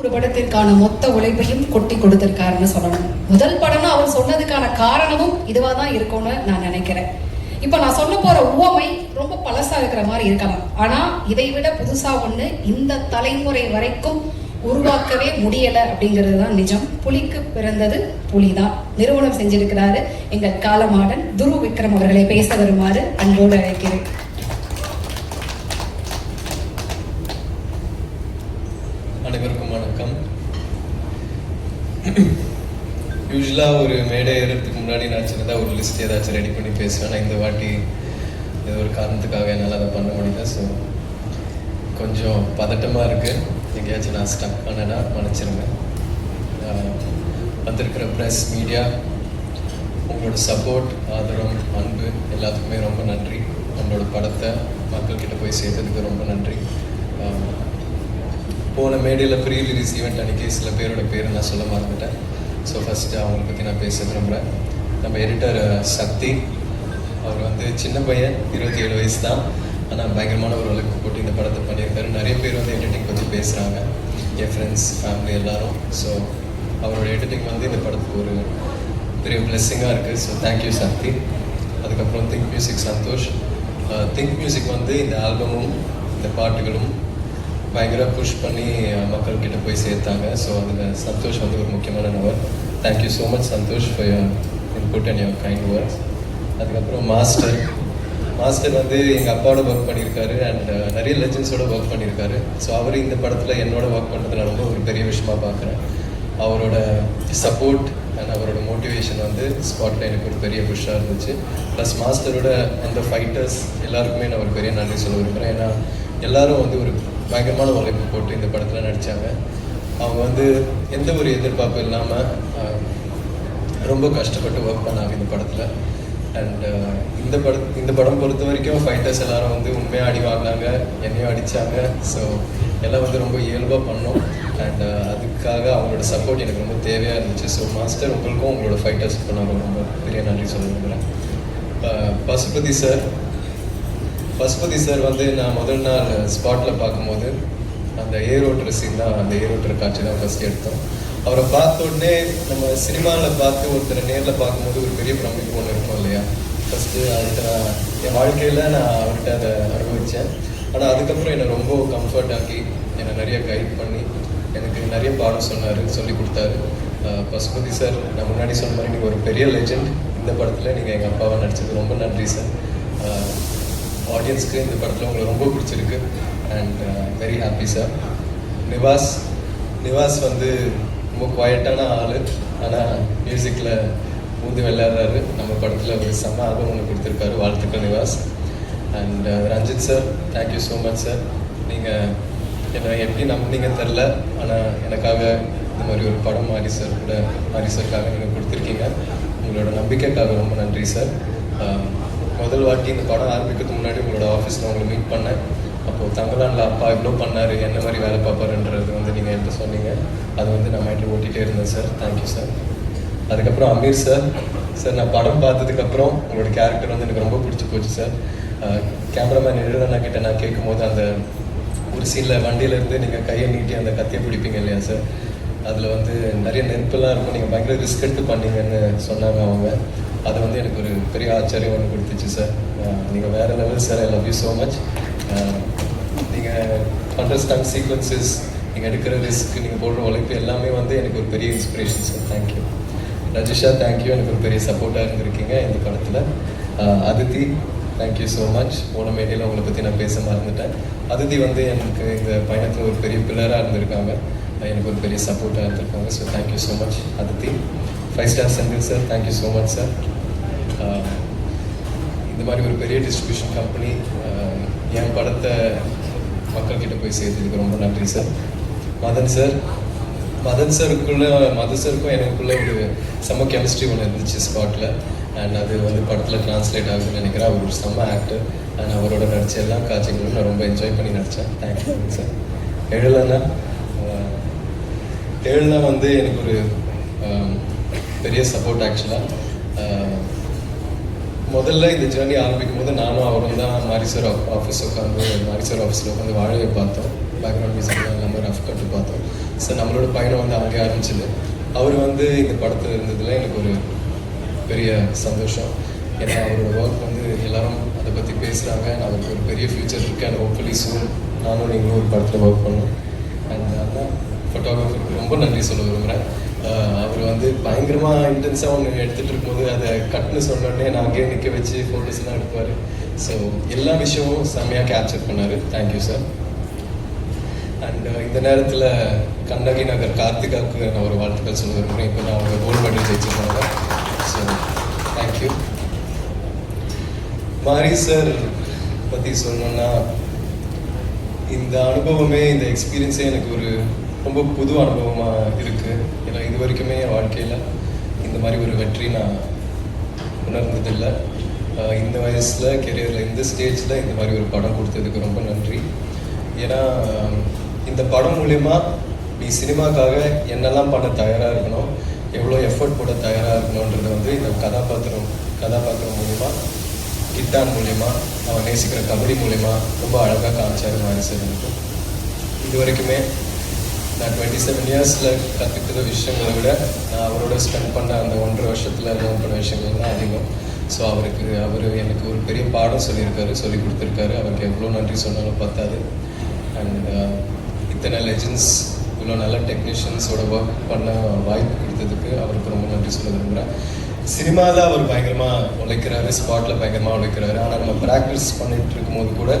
ஒரு படத்திற்கான மொத்த உழைப்பையும் கொட்டி கொடுத்திருக்காருன்னு சொல்லணும். முதல் படம்னு அவர் சொன்னதுக்கான காரணமும் இதுவா தான் இருக்கும்னு நான் நினைக்கிறேன். இப்போ நான் சொல்ல போற உவமை ரொம்ப பழசா இருக்கிற மாதிரி இருக்கலாம். ஆனா இதை விட புதுசா ஒண்ணு இந்த தலைமுறை வரைக்கும் உருவாக்கவே முடியல அப்படிங்கிறது தான் நிஜம். புலிக்கு பிறந்தது புலிதான். நிறுவனம் செஞ்சிருக்கிறாரு எங்கள் காலமாடன் துரு விக்ரம் அவர்களை பேச வருமாறு அன்போடு அழைக்கிறேன். அனைவருக்கும் வணக்கம். யூஸ்வலாக ஒரு மேடை ஏறுறதுக்கு முன்னாடி நான் சின்னதாக ஒரு லிஸ்ட் ஏதாச்சும் ரெடி பண்ணி பேசுவேன் இந்த வாட்டி ஏதோ ஒரு காரணத்துக்காக என்னால் அதை பண்ண முடியல. ஸோ கொஞ்சம் பதட்டமாக இருக்குது எங்கேயாச்சும் நான் ஸ்டக் பண்ணனா மன்னிச்சிருங்க. வந்திருக்கிற ப்ரெஸ் மீடியா உங்களோட சப்போர்ட் ஆதரவு அன்பு எல்லாத்துக்குமே ரொம்ப நன்றி. நம்மளோட படத்தை மக்கள்கிட்ட போய் சேர்த்ததுக்கு ரொம்ப நன்றி. போன மேடையில் ப்ரீ ரிலீஸ் ஈவெண்ட் அன்றைக்கி சில பேரோட பேர் நான் சொல்ல மறந்துட்டேன். ஸோ ஃபஸ்ட்டு அவங்கள பற்றி நான் பேச விரும்புகிறேன் நம்ம எடிட்டர் சக்தி. அவர் வந்து சின்ன பையன் இருபத்தி ஏழு வயசு தான். ஆனால் பயங்கரமான ஒரு உழைப்பு போட்டு இந்த படத்தை பண்ணியிருக்காரு. நிறைய பேர் வந்து எடிட்டிங் பற்றி பேசுகிறாங்க என் ஃப்ரெண்ட்ஸ் ஃபேமிலி எல்லாரும். ஸோ அவரோட எடிட்டிங் வந்து இந்த படத்துக்கு ஒரு பெரிய பிளெஸ்ஸிங்காக இருக்குது ஸோ தேங்க்யூ சக்தி. அதுக்கப்புறம் think music Santhosh. Think music வந்து இந்த ஆல்பமும் இந்த பாட்டுகளும் பயங்கர புஷ் பண்ணி மக்கள்கிட்ட போய் சேர்த்தாங்க. ஸோ அதில் சந்தோஷ் வந்து ஒரு முக்கியமான நபர். Thank you so much Santhosh for your input and your kind words அதுக்கப்புறம் மாஸ்டர் மாஸ்டர் வந்து எங்கள் அப்பாவோட ஒர்க் பண்ணியிருக்காரு. அண்ட் நிறைய லெஜன்ஸோட ஒர்க் பண்ணியிருக்காரு. ஸோ அவர் இந்த படத்தில் என்னோட ஒர்க் பண்ணுறதுல ரொம்ப ஒரு பெரிய விஷயமா பார்க்குறேன். அவரோட சப்போர்ட் அண்ட் அவரோட மோட்டிவேஷன் வந்து ஸ்பாட்டில் எனக்கு ஒரு பெரிய புஷ்ஷாக இருந்துச்சு. ப்ளஸ் மாஸ்டரோட அந்த ஃபைட்டர்ஸ் எல்லாருக்குமே நான் ஒரு பெரிய நன்றி சொல்ல விரும்புகிறேன் ஏன்னா எல்லாரும் வந்து ஒரு பயங்கரமான உழைப்பு போட்டு இந்த படத்தில் நடித்தாங்க அவங்க வந்து எந்த ஒரு எதிர்பார்ப்பும் இல்லாமல் ரொம்ப கஷ்டப்பட்டு ஒர்க் பண்ணாங்க இந்த படத்தில். அண்ட் இந்த படம் இந்த படம் பொறுத்த வரைக்கும் ஃபைட்டர்ஸ் எல்லாரும் வந்து உண்மையாக அடி வாங்கினாங்க என்னையும் அடித்தாங்க ஸோ எல்லாம் வந்து ரொம்ப இயல்பாக பண்ணோம். அண்ட் அதுக்காக அவங்களோட சப்போர்ட் எனக்கு ரொம்ப தேவையாக இருந்துச்சு. ஸோ மாஸ்டர் உங்களுக்கும் உங்களோட ஃபைட்டர்ஸுக்கும் நான் ரொம்ப பெரிய நன்றி சொல்ல விரும்புகிறேன் பசுபதி சார் பசுபதி சார் வந்து நான் முதல் நாள் ஸ்பாட்டில் பார்க்கும்போது அந்த ஏரோட்டர் சீன் தான் அந்த ஏரோட்டர் காட்சி தான் ஃபஸ்ட் எடுத்தோம். அவரை பார்த்த உடனே நம்ம சினிமாவில் பார்த்து ஒருத்தரை நேரில் பார்க்கும்போது ஒரு பெரிய பிரமிப்பு ஒன்று இருக்கும் இல்லையா? ஃபஸ்ட்டு அதுக்கு நான் என் வாழ்க்கையில் நான் அவர்கிட்ட அதை அனுபவித்தேன் ஆனால் அதுக்கப்புறம் என்னை ரொம்ப கம்ஃபர்ட் ஆக்கி என்னை நிறைய கைட் பண்ணி எனக்கு நிறைய பாடம் சொன்னார் சொல்லி கொடுத்தாரு. பசுபதி சார் நான் முன்னாடி சொன்ன மாதிரி நீங்கள் ஒரு பெரிய லெஜெண்ட் இந்த படத்தில் நீங்கள் எங்கள் அப்பாவை நடிச்சது ரொம்ப நன்றி சார். ஆடியன்ஸ்க்கு இந்த படத்தில் உங்களுக்கு ரொம்ப பிடிச்சிருக்கு. And very happy sir Nivas Nivas வந்து ரொம்ப குவாய்டான ஆள். ஆனால் மியூசிக்கில் ஊந்து விளையாடுறாரு நம்ம படத்தில் ஒரு செம்ம ஆல்பம் ஒன்று கொடுத்துருக்காரு. வாழ்த்துக்கள் Nivas. And uh, Ranjith sir thank you so much sir நீங்கள் என்னை எப்படி நம்புனீங்கன்னு தெரில ஆனால் எனக்காக இந்த மாதிரி ஒரு படம் மாரி சார் கூட மாரி சார்க்காக நீங்கள் கொடுத்துருக்கீங்க. உங்களோட நம்பிக்கைக்காக ரொம்ப நன்றி சார் முதல் வாட்டி இந்த படம் ஆரம்பிக்கிறதுக்கு முன்னாடி உங்களோட ஆஃபீஸில் உங்களை மீட் பண்ணேன். அப்போது தங்கலான்ல அப்பா இவ்வளோ பண்ணார் என்ன மாதிரி வேலை பார்ப்பாருன்றது வந்து நீங்கள் என்கிட்ட சொன்னீங்க. அது வந்து நான் மைண்டில் ஓட்டிகிட்டே இருந்தேன் சார் தேங்க்யூ சார் அதுக்கப்புறம் அமீர் சார் சார் நான் படம் பார்த்ததுக்கப்புறம் உங்களோட கேரக்டர் வந்து எனக்கு ரொம்ப பிடிச்சி போச்சு சார் கேமராமேன் எழுதுனா கிட்ட நான் கேட்கும்போது அந்த ஒரு சீனில் வண்டியிலேருந்து நீங்கள் கையை நீட்டி அந்த கத்தியை பிடிப்பீங்க இல்லையா சார் அதில் வந்து நிறைய நெருப்பெல்லாம் இருக்கும். நீங்கள் பயங்கர ரிஸ்க் எடுத்து பண்ணீங்கன்னு சொன்னாங்க அவங்க. அது வந்து எனக்கு ஒரு பெரிய ஆச்சரியம் ஒன்று கொடுத்துச்சு சார் நீங்கள் வேறு level sir I love you so much நீங்கள் பண்ணுற ஸ்டன் சீக்வன்சஸ் நீங்கள் எடுக்கிற ரிஸ்க் நீங்கள் போடுற உழைப்பு எல்லாமே வந்து எனக்கு ஒரு பெரிய inspiration sir thank you Rajisha thank you எனக்கு ஒரு பெரிய சப்போர்ட்டாக இருந்திருக்கீங்க இந்த படத்தில். அதித்தி தேங்க்யூ ஸோ மச் போன மேடையில் உங்களை பற்றி நான் பேச மறந்துட்டேன். அதிதி வந்து எனக்கு இந்த பயணத்தில் ஒரு பெரிய பில்லராக இருந்திருக்காங்க. எனக்கு ஒரு பெரிய சப்போர்ட்டாக இருந்திருக்காங்க so thank you so much Aditi. Five star Senthil sir thank you so much sir இந்த மாதிரி ஒரு பெரிய டிஸ்ட்ரிபியூஷன் கம்பெனி என் படத்தை மக்கள்கிட்ட போய் சேர்த்ததுக்கு ரொம்ப நன்றி சார் மதன் சார் மதன் சாருக்குள்ள மதன் சாருக்கும் எனக்குள்ள ஒரு செம்ம கெமிஸ்ட்ரி ஒன்று இருந்துச்சு ஸ்பாட்டில் அண்ட் அது வந்து படத்தில் டிரான்ஸ்லேட் ஆகுதுன்னு நினைக்கிறேன். அவர் ஒரு செம்ம ஆக்டர் அண்ட் அவரோட நடிச்ச எல்லா காட்சிகளும் நான் ரொம்ப என்ஜாய் பண்ணி நடித்தேன் தேங்க்யூ சார் எழிலண்ணா எழிலண்ணா வந்து எனக்கு ஒரு பெரிய சப்போர்ட் ஆக்சுவலாக முதல்ல இந்த ஜேர்னி ஆரம்பிக்கும் போது நானும் அவரும் தான் மாரிசர் ஆஃபீஸ் உட்காந்து மாரிசர் ஆஃபீஸில் உட்காந்து வாழையை பார்த்தோம். பேக்ரவுண்ட் மியூசிக் இல்லாமல் ரஃப் கட்டு பார்த்தோம். ஸோ நம்மளோட பயணம் வந்து அங்கே ஆரம்பிச்சது. அவர் வந்து இந்த படத்தில் இருந்ததில் எனக்கு ஒரு பெரிய சந்தோஷம். ஏன்னா அவரோட ஒர்க் வந்து எல்லாரும் அதை பற்றி பேசுகிறாங்க அவருக்கு ஒரு பெரிய ஃபியூச்சர் இருக்கு. அண்ட் ஹோப்ஃபுல்லி சூன் நானும் நீங்களும் ஒரு படத்தில் ஒர்க் பண்ணோம் அண்ட் அதான் ஃபோட்டோகிராஃபருக்கு ரொம்ப நன்றி சொல்ல விரும்புகிறேன் அவர் வந்து பயங்கரமாக இன்டென்ஸாக ஒன்று எடுத்துகிட்டு இருக்கும்போது அதை கட்னு சொன்னோடனே நான் அங்கேயே நிற்க வச்சு ஃபோட்டோஸ்லாம் எடுப்பார். ஸோ எல்லா விஷயமும் செம்மையாக கேப்சர் பண்ணார். தேங்க்யூ சார் அண்ட் இந்த நேரத்தில் கண்ணகி நகர் கார்த்திகாவுக்கு நான் ஒரு வாழ்த்துக்கள் சொல்ல விரும்புகிறேன் இப்போ நான் அவங்க கோல்டு மெடல் ஜெயிச்சிருக்காங்க. So thank you Mari sir பற்றி சொல்லணும்னா இந்த அனுபவமே இந்த எக்ஸ்பீரியன்ஸே எனக்கு ஒரு ரொம்ப புது அனுபவமாக இருக்குது ஏன்னா இது வரைக்குமே என் வாழ்க்கையில் இந்த மாதிரி ஒரு வெற்றி நான் உணர்ந்ததில்லை. இந்த வயசில் கெரியரில் இந்த ஸ்டேஜில் இந்த மாதிரி ஒரு படம் கொடுத்ததுக்கு ரொம்ப நன்றி. ஏன்னா இந்த படம் மூலயமா நீ சினிமாக்காக என்னெல்லாம் பண்ண தயாராக இருக்கணும் எவ்வளோ எஃபர்ட் போட தயாராக இருக்கணுன்றது வந்து இந்த கதாபாத்திரம் கதாபாத்திரம் மூலயமா கிட்டான் மூலயமா அவன் நேசிக்கிற கபடி மூலயமா ரொம்ப அழகாக காமிச்சாரு மாதிரி சார் இது வரைக்குமே நான் டுவெண்ட்டி செவன் இயர்ஸில் கற்றுக்கிற விஷயங்களை விட நான் அவரோட ஸ்பெண்ட் பண்ண அந்த ஒன்றரை வருஷத்தில் லேர்ன் பண்ண விஷயங்கள் தான் அதிகம். ஸோ அவருக்கு அவர் எனக்கு ஒரு பெரிய பாடம் சொல்லியிருக்காரு சொல்லி கொடுத்துருக்காரு. அவருக்கு எவ்வளோ நன்றி சொன்னாலும் பத்தாது. அண்ட் uh, இத்தனை லெஜண்ட்ஸ் இவ்வளோ நல்ல டெக்னீஷியன்ஸோட ஒர்க் பண்ண வாய்ப்பு கொடுத்ததுக்கு அவருக்கு ரொம்ப நன்றி சொல்ல விரும்புகிறேன் சினிமாவில் அவர் பயங்கரமாக உழைக்கிறாரு ஸ்பாட்டில் பயங்கரமாக உழைக்கிறாரு. ஆனால் நம்ம ப்ராக்டிஸ் பண்ணிகிட்டு இருக்கும்போது கூட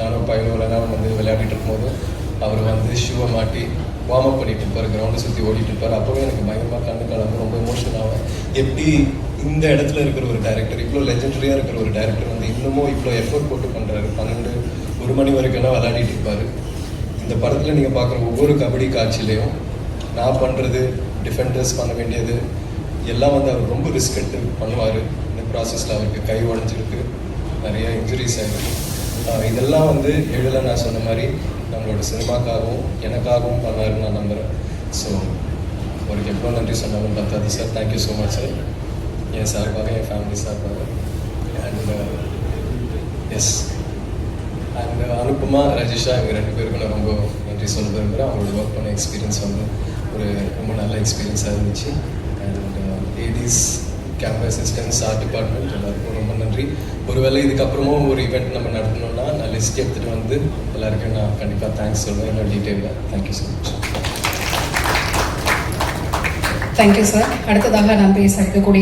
நானும் பையனோ இல்லைனா வந்து விளையாடிட்டு இருக்கும்போது அவர் வந்து ஷூவை மாட்டி வார்ம் அப் பண்ணிட்டு இருப்பார் கிரவுண்டை சுற்றி ஓடிட்டு இருப்பார். அப்போவே எனக்கு பயங்கரமாக கண்ணு கலந்து ரொம்ப எமோஷனல் ஆகும் எப்படி இந்த இடத்துல இருக்கிற ஒரு டேரக்டர் இவ்வளோ லெஜெண்டரியாக இருக்கிற ஒரு டேரக்டர் வந்து இன்னமும் இவ்வளோ எஃபோர்ட் போட்டு பண்ணுறாரு பன்னெண்டு ஒரு மணி வரைக்கும் விளையாடிட்டு இருப்பார்? இந்த படத்தில் நீங்கள் பார்க்குற ஒவ்வொரு கபடி காட்சியிலையும் நான் பண்ணுறது டிஃபெண்டர்ஸ் பண்ண வேண்டியது எல்லாம் வந்து அவர் ரொம்ப ரிஸ்க் எடுத்து பண்ணுவார். இந்த ப்ராசஸில் அவருக்கு கை உடஞ்சிருக்கு. நிறைய இன்ஜுரிஸ் ஆகிருக்கு இதெல்லாம் வந்து எழுதலை நான் சொன்ன மாதிரி நம்மளோட சினிமாக்காகவும் எனக்காகவும் பண்ணாருன்னு நான் நம்புகிறேன் ஸோ அவருக்கு எவ்வளோ நன்றி சொன்னாலும் பத்தாது sir. Thank you so much sir என் சார்பாக என் ஃபேமிலி சார்பாக. And S and Anupama Rajisha இவங்க ரெண்டு பேருக்கும் நான் ரொம்ப நன்றி சொல்ல விரும்புகிறேன் அவங்களோட ஒர்க் பண்ண எக்ஸ்பீரியன்ஸ் வந்து ஒரு ரொம்ப நல்ல எக்ஸ்பீரியன்ஸாக இருந்துச்சு. And ladies camera assistants art department எல்லாருக்கும் ரொம்ப நன்றி. ஒருவேளை இதுக்கப்புறமும் ஒரு இவெண்ட் நம்ம நடத்தணும்னா நான் லிஸ்ட் எடுத்துகிட்டு வந்து எல்லாருக்கும் நான் கண்டிப்பாக தேங்க்ஸ் சொல்லுவேன் என்னோட டீட்டெயிலில் thank you so much thank you sir அடுத்ததாக நான் பேச இருக்கக்கூடிய